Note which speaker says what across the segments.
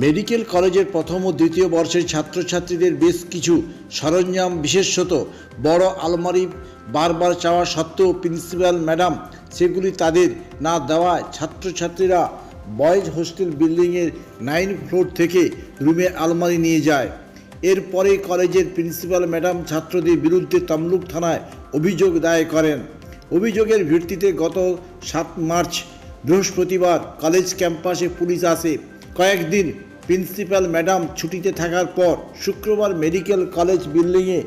Speaker 1: Medical কলেজের প্রথম ও দ্বিতীয় বর্ষের ছাত্রছাত্রীদের বেশ কিছু সরঞ্জাম, বিশেষত বড় আলমারি, বারবার চাওয়া সত্ত্বেও প্রিন্সিপাল ম্যাডাম সেগুলি তাদের না দেওয়ায় ছাত্রছাত্রীরা বয়েজ হোস্টেল বিল্ডিংয়ের নাইন ফ্লোর থেকে রুমে আলমারি নিয়ে যায়। এরপরে কলেজের প্রিন্সিপাল ম্যাডাম ছাত্রদের বিরুদ্ধে তমলুক থানায় অভিযোগ দায়ের করেন। অভিযোগের ভিত্তিতে গত সাত মার্চ বৃহস্পতিবার কলেজ ক্যাম্পাসে পুলিশ আসে কয়েকদিন প্রিন্সিপাল ম্যাডাম ছুটিতে থাকার পর শুক্রবার মেডিকেল কলেজ বিল্ডিংয়ে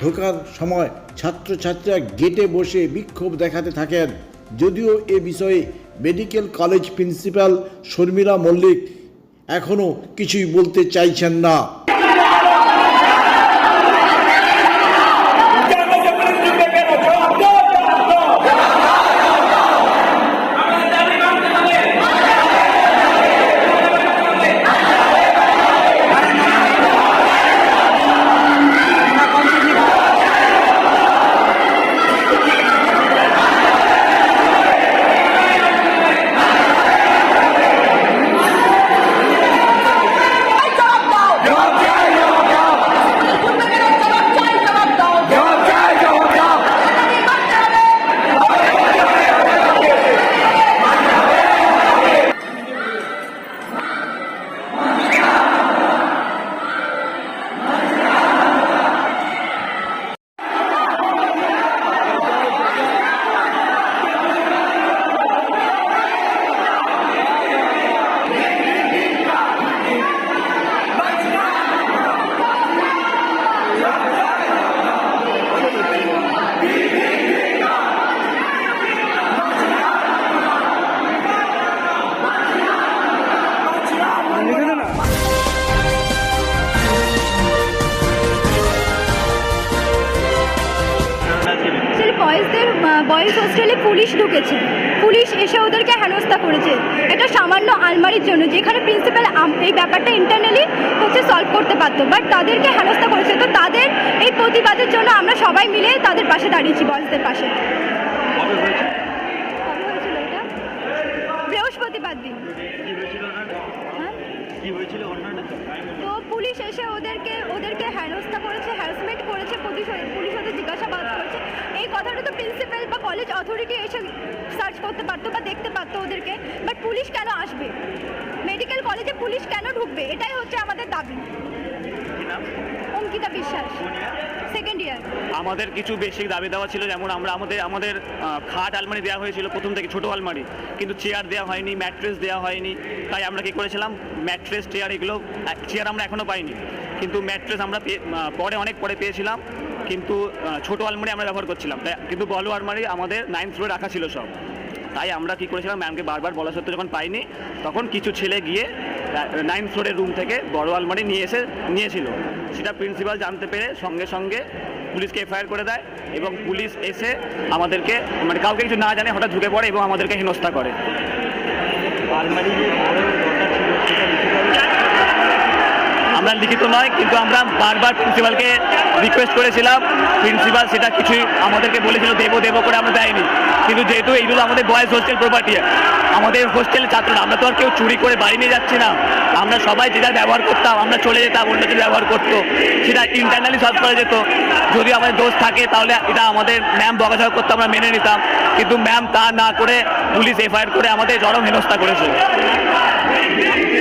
Speaker 1: ঢোকার সময় ছাত্রছাত্রীরা গেটে বসে বিক্ষোভ দেখাতে থাকেন। যদিও এ বিষয়ে medical college principal Sharmila Mallick এখনও কিছুই বলতে চাইছেন না।
Speaker 2: বয়েজদের বয়েজ হোস্টেলে পুলিশ ঢুকেছে। পুলিশ এসে ওদেরকে হেনস্থা করেছে। এটা সামান্য আলমারির জন্য, যেখানে প্রিন্সিপাল এই ব্যাপারটা ইন্টারনালি হচ্ছে সলভ করতে পারতো। বাট তাদেরকে হেনস্থা করেছে। তো তাদের এই প্রতিবাদের জন্য আমরা সবাই মিলে তাদের পাশে দাঁড়িয়েছি বয়েজদের পাশে। বৃহস্পতিবার দিন। হ্যাঁ? তো পুলিশ এসে ওদেরকে ওদেরকে হ্যারাসমেন্ট করেছে পুলিশ ওদের জিজ্ঞাসাবাদ করেছে। এই কথাটা তো প্রিন্সিপাল বা কলেজ অথরিটি এসে সার্চ করতে পারতো বা দেখতে পারতো ওদেরকে। বাট পুলিশ কেন আসবে? মেডিকেল কলেজে পুলিশ কেন ঢুকবে? এটাই হচ্ছে আমাদের দাবি। অঙ্কিতা বিশ্বাস। সেকেন্ড ইয়ার
Speaker 3: আমাদের কিছু বেসিক দাবি দেওয়া ছিল যেমন আমরা আমাদের আমাদের খাট আলমারি দেওয়া হয়েছিল প্রথম থেকে ছোটো আলমারি। কিন্তু চেয়ার দেওয়া হয়নি ম্যাট্রেস দেওয়া হয়নি। তাই আমরা কি করেছিলাম? ম্যাট্রেস চেয়ার এগুলো চেয়ার আমরা এখনও পাইনি। কিন্তু ম্যাট্রেস আমরা পেয়ে- পরে অনেক পরে পেয়েছিলাম। কিন্তু ছোটো আলমারি আমরা ব্যবহার করছিলাম। তাই কিন্তু বড় আলমারি আমাদের নাইন ফ্লোরে রাখা ছিল সব। তাই আমরা কি করেছিলাম ম্যামকে বারবার বলা সত্ত্বেও যখন পাইনি, তখন কিছু ছেলে গিয়ে নাইন ফ্লোরের রুম থেকে বড় আলমারি নিয়ে এসে নিয়েছিল। সেটা প্রিন্সিপাল জানতে পেরে সঙ্গে সঙ্গে পুলিশকে এফআইআর করে দেয় এবং পুলিশ এসে আমাদেরকে মানে কাউকে কিছু না জানে হঠাৎ ঢুকে পড়ে এবং আমাদেরকে হেনস্থা করে। আমরা লিখিত নয়, কিন্তু আমরা বারবার প্রিন্সিপালকে রিকোয়েস্ট করেছিলাম। প্রিন্সিপাল সেটা কিছুই আমাদেরকে বলেছিল, দেবো দেবো করে আমরা দেয়নি। কিন্তু যেহেতু এইগুলো আমাদের বয়েজ হোস্টেল প্রপার্টি আমাদের হোস্টেল ছাত্ররা আমরা তো আর কেউ চুরি করে বাড়ি নিয়ে যাচ্ছি না। আমরা সবাই যেটা ব্যবহার করতাম, আমরা চলে যেতাম, অন্য কিছু ব্যবহার করতো, সেটা ইন্টারনালি সলভ করা যেত। যদি আমাদের দোষ থাকে, তাহলে এটা আমাদের ম্যাম বকাঝকা করতো, আমরা মেনে নিতাম। কিন্তু ম্যাম তা না করে পুলিশ এফআইআর করে আমাদের চরম হেনস্থা করেছে।